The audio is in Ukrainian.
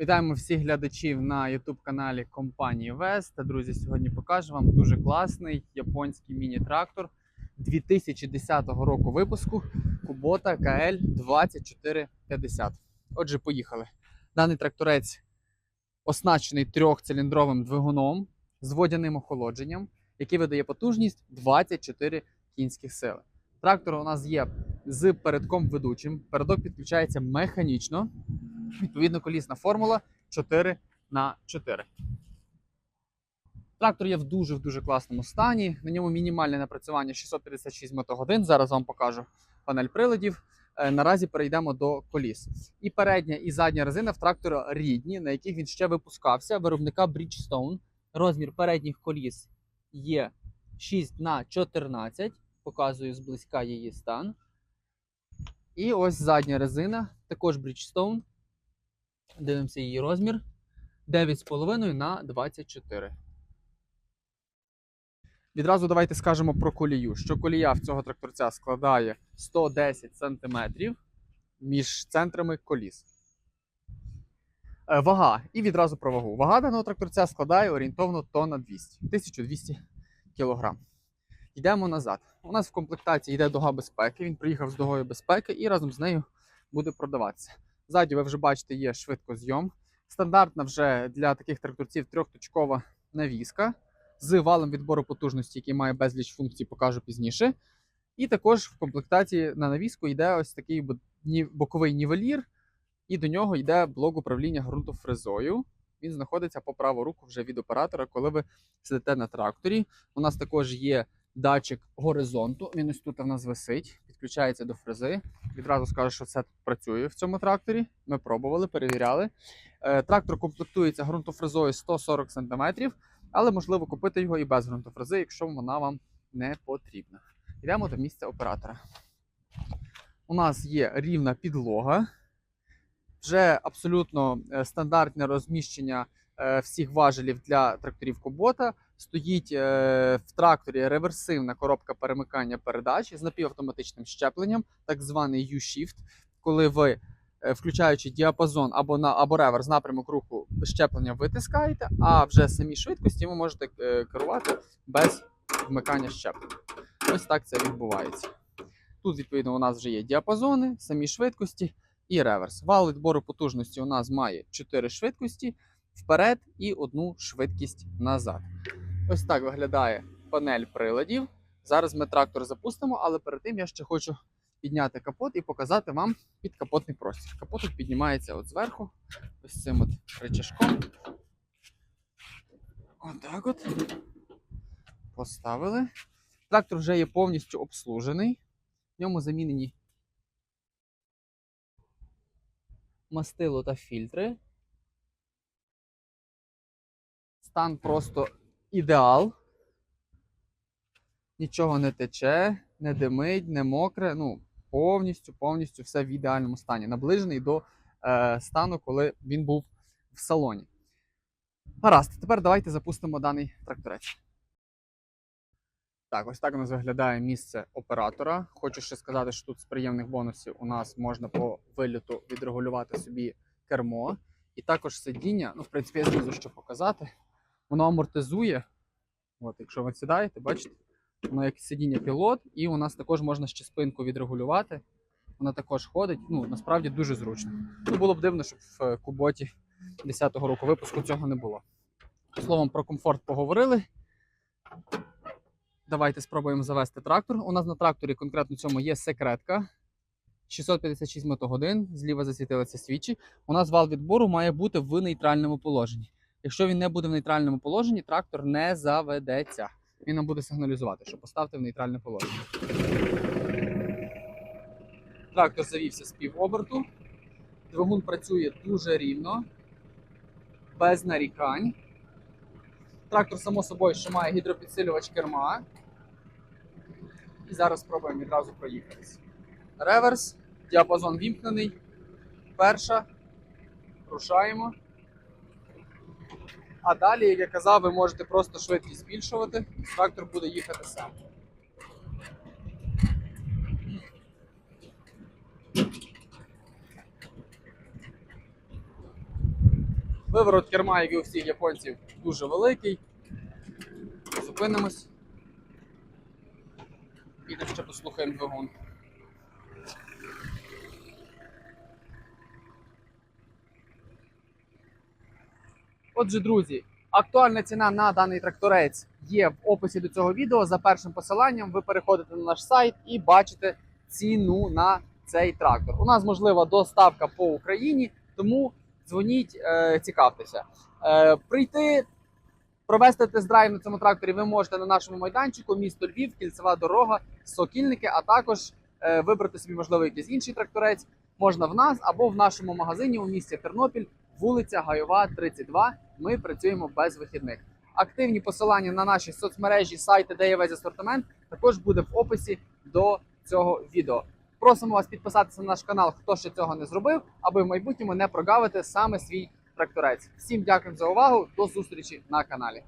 Вітаємо всіх глядачів на youtube каналі компанії Вест. Друзі, сьогодні покажу вам дуже класний японський міні-трактор 2010 року випуску Kubota KL 2450. Отже, поїхали. Даний тракторець оснащений трьохциліндровим двигуном з водяним охолодженням, який видає потужність 24 кінських сили. Трактор у нас є з передком ведучим. Передок підключається механічно. Відповідно, колісна формула 4 на 4. Трактор є в дуже в дуже класному стані. На ньому мінімальне напрацювання 656 мотогодин. Зараз вам покажу панель приладів. Е, Наразі перейдемо до коліс. І передня, і задня резина в трактора рідні, на яких він ще випускався. Виробника Bridgestone. Розмір передніх коліс є 6 на 14. Показую зблизька її стан. І ось задня резина, також Bridgestone. Дивимося її розмір. 9,5 на 24. Відразу давайте скажемо про колію. Що колія в цього тракторця складає 110 см між центрами коліс. Е, Вага. І відразу про вагу. Вага даного тракторця складає орієнтовно тонна 200, 1200 кг. Йдемо назад. У нас в комплектації йде дога безпеки. Він приїхав з догою безпеки і разом з нею буде продаватися. Ззаді ви вже бачите, є швидкозйом. Стандартна вже для таких тракторців трьохточкова навіска з валом відбору потужності, який має безліч функцій, покажу пізніше. І також в комплектації на навіску йде ось такий боковий нівелір, і до нього йде блок управління ґрунтофрезою. Він знаходиться по праву руку вже від оператора, коли ви сидите на тракторі. У нас також є датчик горизонту. Він ось тут у нас висить, підключається до фрези. Відразу скажу, що все працює в цьому тракторі. Ми пробували, перевіряли. Е, Трактор комплектується ґрунтофрезою 140 см, але можливо купити його і без ґрунтофрези, якщо вона вам не потрібна. Йдемо до місця оператора. У нас є рівна підлога, вже абсолютно е, стандартне розміщення е, всіх важелів для тракторів Кубота. Стоїть е, в тракторі реверсивна коробка перемикання передач з напівавтоматичним щепленням, так званий U-Shift, коли ви, е, включаючи діапазон або на або реверс напрямок руху щеплення витискаєте, а вже самі швидкості ви можете е, керувати без вмикання щеплення. Ось так це відбувається. Тут, відповідно, у нас вже є діапазони, самі швидкості і реверс. Вал відбору потужності у нас має 4 швидкості вперед і одну швидкість назад. Ось так виглядає панель приладів. Зараз ми трактор запустимо, але перед тим я ще хочу підняти капот і показати вам підкапотний простір. Капот піднімається от зверху, ось цим от рычажком. Отак от. Поставили. Трактор вже є повністю обслужений. В ньому замінені мастило та фільтри. Стан просто ідеал. Нічого не тече, не димить, не мокре. Ну, повністю, повністю все в ідеальному стані. Наближений до е, стану, коли він був в салоні. Гаразд, тепер давайте запустимо даний тракторець. Так, ось так у нас виглядає місце оператора. Хочу ще сказати, що тут з приємних бонусів у нас можна по виліту відрегулювати собі кермо. І також сидіння, ну, в принципі, я знизу що показати. Воно амортизує. От, якщо ви сідаєте, бачите, воно як сидіння пілот, і у нас також можна ще спинку відрегулювати. Вона також ходить. Ну, насправді дуже зручно. Ну, було б дивно, щоб в е, куботі 10-го року випуску цього не було. Словом, про комфорт поговорили. Давайте спробуємо завести трактор. У нас на тракторі конкретно цьому є секретка. 656 мотогодин, зліва засвітилися свічі. У нас вал відбору має бути в нейтральному положенні. Якщо він не буде в нейтральному положенні, трактор не заведеться. Він нам буде сигналізувати, що поставте в нейтральне положення. Трактор завівся з півоберту. Двигун працює дуже рівно, без нарікань. Трактор, само собою, що має гідропідсилювач керма. І зараз спробуємо відразу проїхатися. Реверс, діапазон вімкнений. Перша. Рушаємо. А далі, як я казав, ви можете просто швидкість збільшувати, і трактор буде їхати сам. Виворот керма, як і у всіх японців, дуже великий. Зупинимось. Підемо ще послухаємо двигун. Отже, друзі, актуальна ціна на даний тракторець є в описі до цього відео. За першим посиланням ви переходите на наш сайт і бачите ціну на цей трактор. У нас можлива доставка по Україні, тому дзвоніть, е, цікавтеся. Е, прийти, провести тест-драйв на цьому тракторі ви можете на нашому майданчику, місто Львів, кільцева дорога, сокільники, а також е, вибрати собі, можливо, якийсь інший тракторець. Можна в нас або в нашому магазині у місті Тернопіль, вулиця Гайова, 32. Ми працюємо без вихідних. Активні посилання на наші соцмережі, сайти, де є весь асортимент, також буде в описі до цього відео. Просимо вас підписатися на наш канал, хто ще цього не зробив, аби в майбутньому не прогавити саме свій тракторець. Всім дякую за увагу. До зустрічі на каналі.